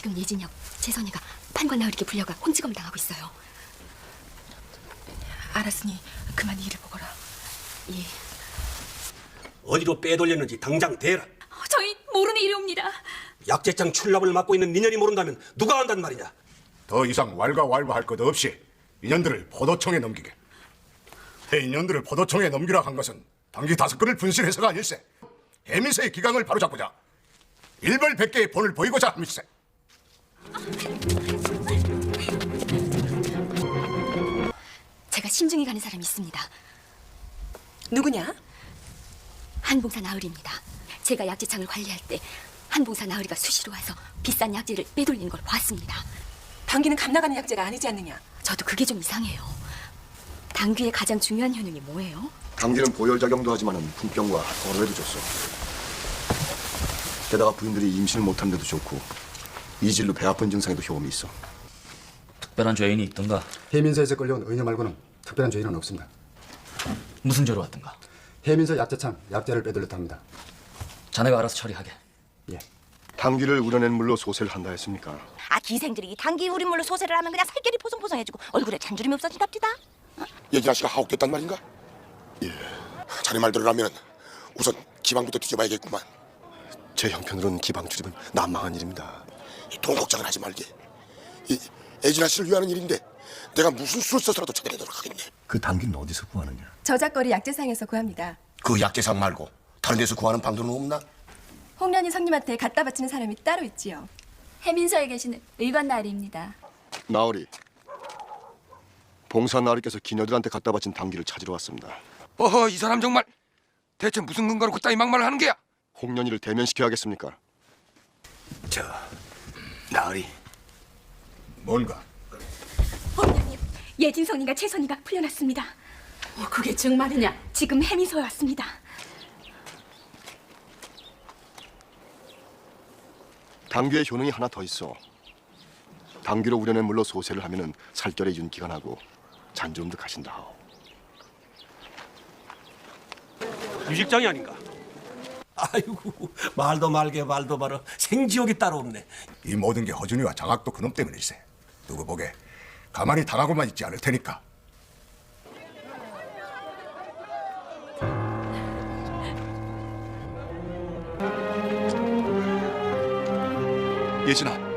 지금 예진이하고 재선이가 판관 나으리게 불려가 혼지검 당하고 있어요. 알았으니 그만 일을 보거라. 예. 어디로 빼돌렸는지 당장 대라. 어, 저희 모르는 일이옵니다. 약재장 출납을 맡고 있는 니년이 모른다면 누가 안단 말이냐? 더 이상 왈가왈부할 것 없이 인연들을 포도청에 넘기게. 해 인연들을 포도청에 넘기라 한 것은 단기 다섯 건을 분실해서가 아닐세. 해민세의 기강을 바로잡고자 일벌백계의 본을 보이고자 함일세. 제가 심중히 가는 사람이 있습니다. 누구냐? 한봉사 나으리입니다. 제가 약재창을 관리할 때 한봉사 나으리가 수시로 와서 비싼 약재를 빼돌리는 걸 봤습니다. 당기는 감나가는 약재가 아니지 않느냐? 저도 그게 좀 이상해요. 당귀의 가장 중요한 효능이 뭐예요? 감기는 보혈작용도 하지만은 품병과 어로에도 좋소. 게다가 부인들이 임신을 못하는 데도 좋고 이질로 배 아픈 증상에도 효험이 있어. 특별한 죄인이 있던가 해민서에서 끌려온 의녀 말고는 특별한 죄인은 없습니다. 무슨 죄로 왔던가 해민서 약재창 약재를 빼돌렸다 합니다. 자네가 알아서 처리하게 예. 당귀를 우려낸 물로 소세를 한다 했습니까? 아 기생들이 당기 우린물로 소세를 하면 그냥 살결이 포송포송해지고 얼굴에 잔주름이 없어지답니다. 예진아 씨가 하옥됐단 말인가? 예. 자네 말대로라면 우선 기방부터 뒤져봐야겠구만. 제 형편으로는 기방 출입은 난망한 일입니다. 이돈 걱정을 하지 말게. 이 예진아 씨를 위하는 일인데 내가 무슨 수를 써서라도 찾아내도록 하겠네. 그 당귀는 어디서 구하느냐? 저작거리 약재상에서 구합니다. 그 약재상 말고 다른 데서 구하는 방도는 없나? 홍련이 성님한테 갖다 바치는 사람이 따로 있지요. 해민서에 계시는 의관 나으리입니다. 나으리. 봉사 나으리께서 기녀들한테 갖다 바친 당귀를 찾으러 왔습니다. 어허 이 사람 정말 대체 무슨 근거로 그따위 막말을 하는 게야? 홍련이를 대면시켜야겠습니까? 저 나으리 뭔가 예진성이가 최선이가 풀려났습니다. 어, 그게 정말이냐? 지금 해민서에 왔습니다. 당귀의 효능이 하나 더 있어. 당귀로 우려낸 물로 소세를 하면은 살결의 윤기가 나고 잔주름도 가신다. 하오. 유식장이 아닌가? 아이고 말도 말게 말도 말어 생지옥이 따로 없네. 이 모든 게 허준이와 장학도 그놈 때문일세. 누구 보게 가만히 당하고만 있지 않을 테니까. 예진아,